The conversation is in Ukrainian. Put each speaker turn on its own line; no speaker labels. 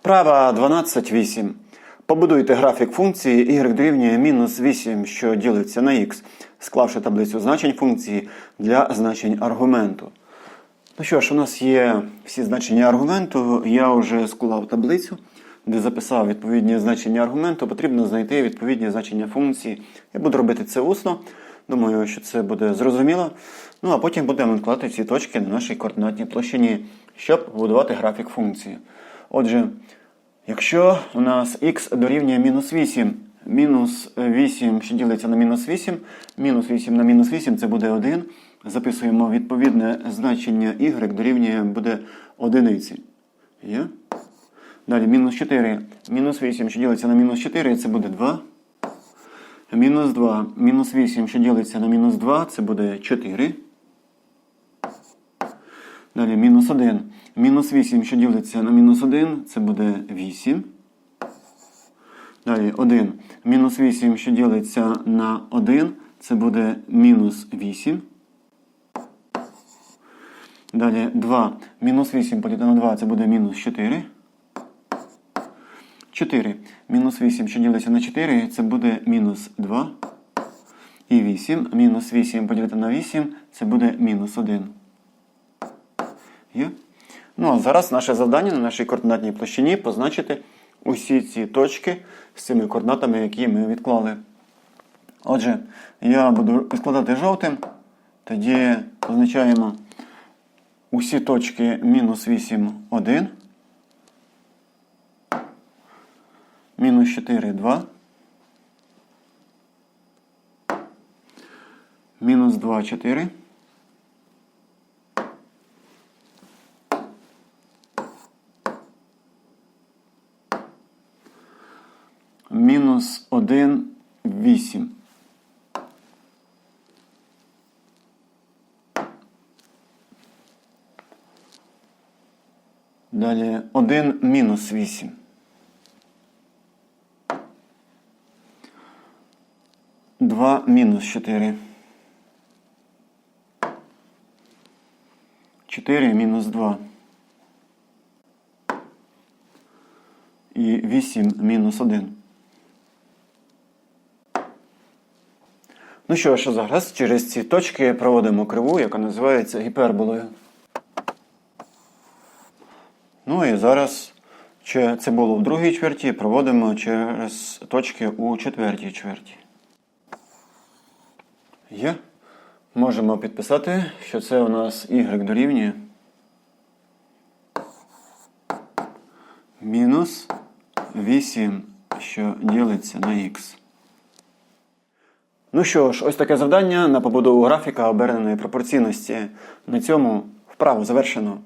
Вправа 12.8. Побудуйте графік функції y дорівнює мінус 8, що ділиться на x, склавши таблицю значень функції для значень аргументу. Ну що ж, у нас є всі значення аргументу. Я вже склав таблицю, де записав відповідні значення аргументу. Потрібно знайти відповідні значення функції. Я буду робити це усно. Думаю, що це буде зрозуміло. Ну а потім будемо вкладати ці точки на нашій координатній площині, щоб побудувати графік функції. Отже, якщо у нас х дорівнює мінус 8, мінус 8, що ділиться на мінус 8, мінус 8 на мінус 8 це буде 1. Записуємо відповідне значення y дорівнює буде одиниці. Є? Далі мінус 4. Мінус 8, що ділиться на мінус 4, це буде 2. Мінус 2. Мінус 8, що ділиться на мінус 2, це буде 4. Далі мінус 1. Мінус 8, що ділиться на мінус 1, це буде 8. Далі 1. Мінус 8, що ділиться на 1, це буде мінус 8. Далі 2. Мінус 8 поділити на 2, це буде мінус 4. 4. Мінус 8, що ділиться на 4, це буде мінус 2. І 8. Мінус 8 поділити на 8, це буде мінус 1. Є? Ну, а зараз наше завдання на нашій координатній площині позначити усі ці точки з цими координатами, які ми відклали. Отже, я буду підкладати жовтим. Тоді позначаємо усі точки мінус 8, 1. Мінус 4, 2. Мінус 2, 4. Мінус 1, 8. Далі 1 мінус 8. Два мінус 4. 4 мінус 2. І 8 мінус 1. Ну що ж, зараз через ці точки проводимо криву, яка називається гіперболою. Ну і зараз, чи це було в другій чверті, проводимо через точки у четвертій чверті. Є. Можемо підписати, що це у нас y дорівнює. Мінус 8, що ділиться на х. Ну що ж, ось таке завдання на побудову графіка оберненої пропорційності. На цьому вправу завершено.